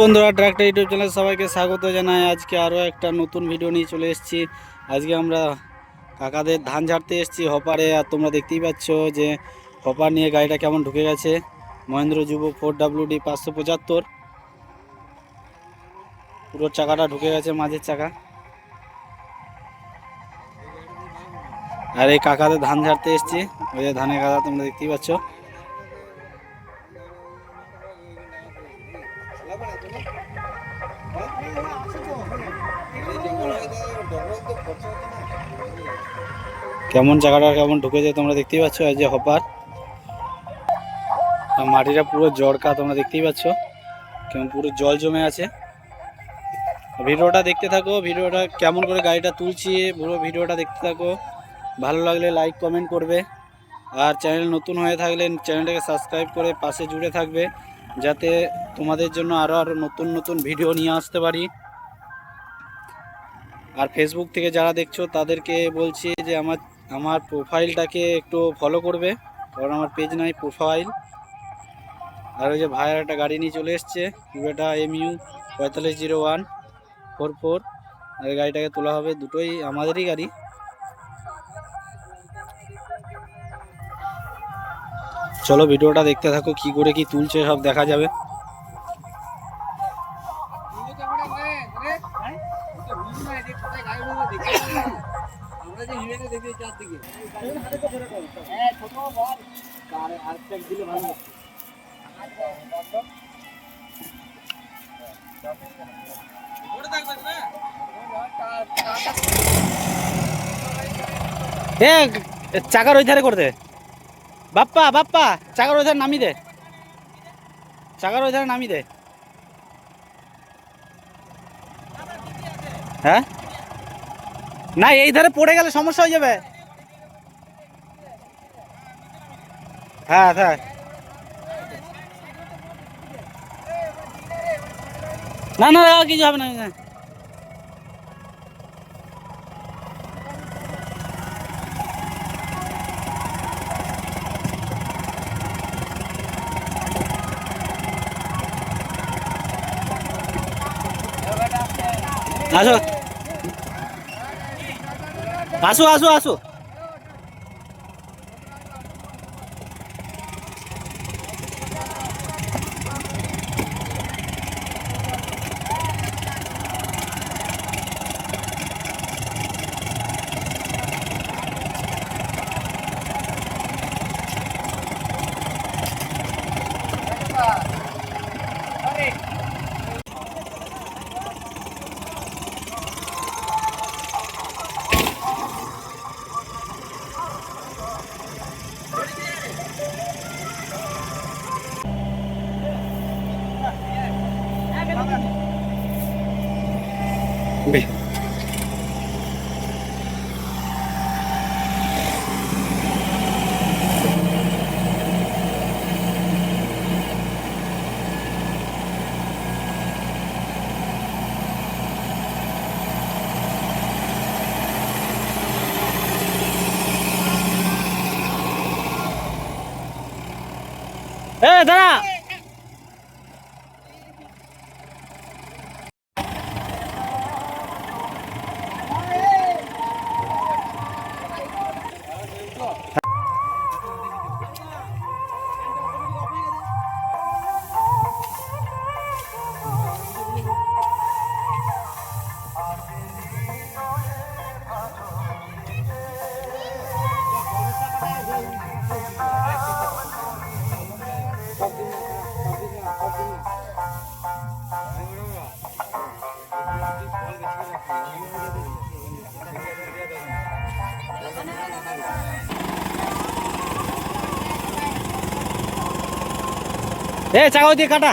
বন্ধুরা tractor YouTube channel সবাইকে স্বাগত জানাই। আজকে আরও একটা নতুন ভিডিও নিয়ে চলে এসেছি। আজকে আমরা কাকাদের ধান ঝাড়তে এসেছি হপারে আর তোমরা দেখতেই পাচ্ছ যে হপার নিয়ে গাড়িটা কেমন ঢুকে গেছে। মহেন্দ্র যুব ফোর ডাব্লিউ ডি পাঁচশো পঁচাত্তর। পুরো চাকাটা ঢুকে গেছে, মাঝের চাকা। আর এই কাকাদের ধান ঝাড়তে এসেছি। ওই যে ধানের গাদা তোমরা দেখতেই পাচ্ছ। কেমন জায়গাটা, কেমন ঢুকেছে তোমরা দেখতেই পাচ্ছ, এই যে হপার। মাটিটা পুরো জড়কা তোমরা দেখতেই পাচ্ছ। কেমন পুরো জল জমে আছে। ভিডিওটা দেখতে থাকো, ভিডিওটা কেমন করে গাড়িটা তুলছি, পুরো ভিডিওটা দেখতে থাকো। ভালো লাগলে লাইক কমেন্ট করবে। আর চ্যানেল নতুন হয়ে থাকলে চ্যানেলটাকে সাবস্ক্রাইব করে পাশে জুড়ে থাকবে, যাতে তোমাদের জন্য আরও আরও নতুন নতুন ভিডিও নিয়ে আসতে পারি। আর ফেসবুক থেকে যারা দেখছ, তাদেরকে বলছি যে আমার আমার প্রোফাইলটাকে একটু ফলো করবে, কারণ আমার পেজ নাই প্রোফাইল আর ওই যে ভাইয়ের একটা গাড়ি নিয়ে চলে এসছে পুরোটা এম ইউ পঁয়তাল্লিশ জিরো ওয়ান ফোর ফোর আর গাড়িটাকে তোলা হবে দুটোই আমাদেরই গাড়ি। চলো ভিডিওটা দেখতে থাকো, কি করে কি তুলছে সব দেখা যাবে। চাকার ওই ধারে করে দে। বাপ্পা বাপ্পা, চাকার ওই ধারে নামি দে। চাকার ওই ধারে নামি দে। হ্যাঁ? না, এই ধারে পড়ে গেলে সমস্যা হয়ে যাবে। হ্যাঁ হ্যাঁ। না না কিছু হবে না না। আসো। আসো আসো আসো এ দাঁড়া ए चागावती काटा.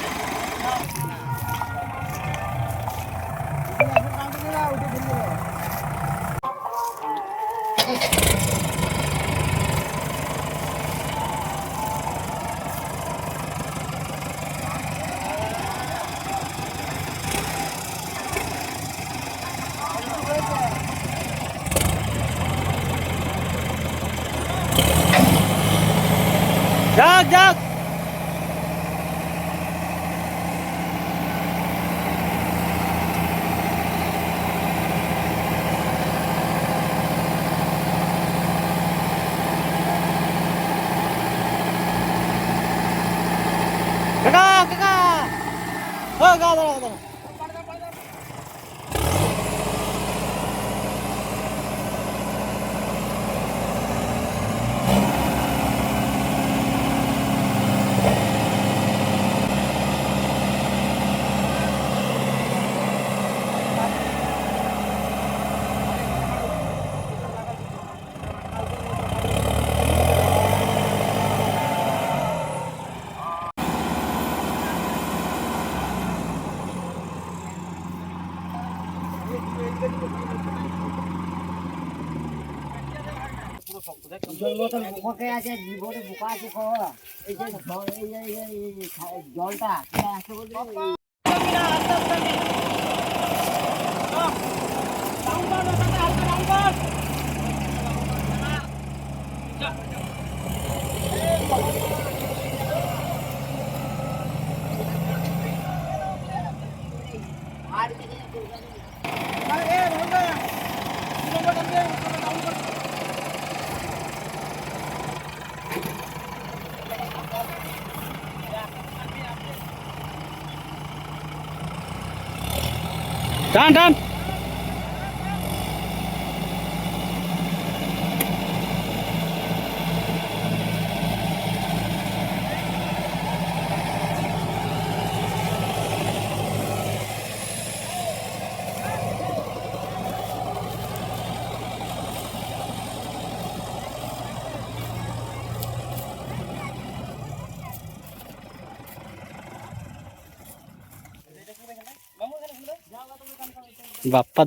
কাকা। কাকা ও গা দাঁড়া দাঁড়া বুকে আছে জীবনে বোকা আছে কো এই যে জল এই যে এই যে- এই যে খা- জলটা এটা আছে বলে এই- টান টান বাপ্পা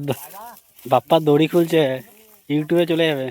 বাপ্পা দড়ি খুলছে ইউটিউবে চলে যাবে।